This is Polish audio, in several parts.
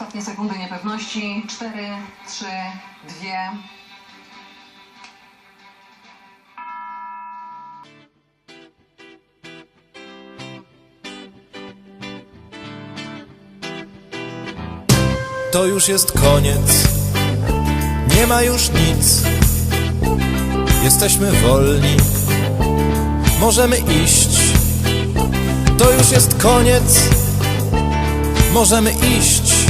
Ostatnie sekundy niepewności. 4, 3, 2. To już jest koniec, nie ma już nic. Jesteśmy wolni, możemy iść. To już jest koniec, możemy iść.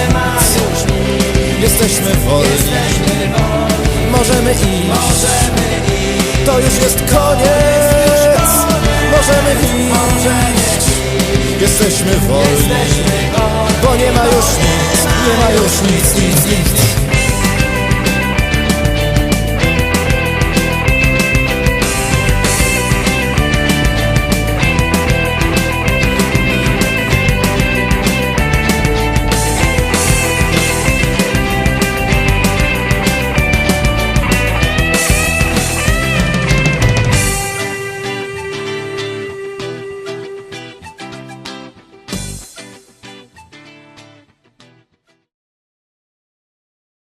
Jesteśmy wolni, możemy iść. To już jest koniec, możemy iść. Jesteśmy wolni, bo nie ma już nic, nie ma już nic, nic, nic.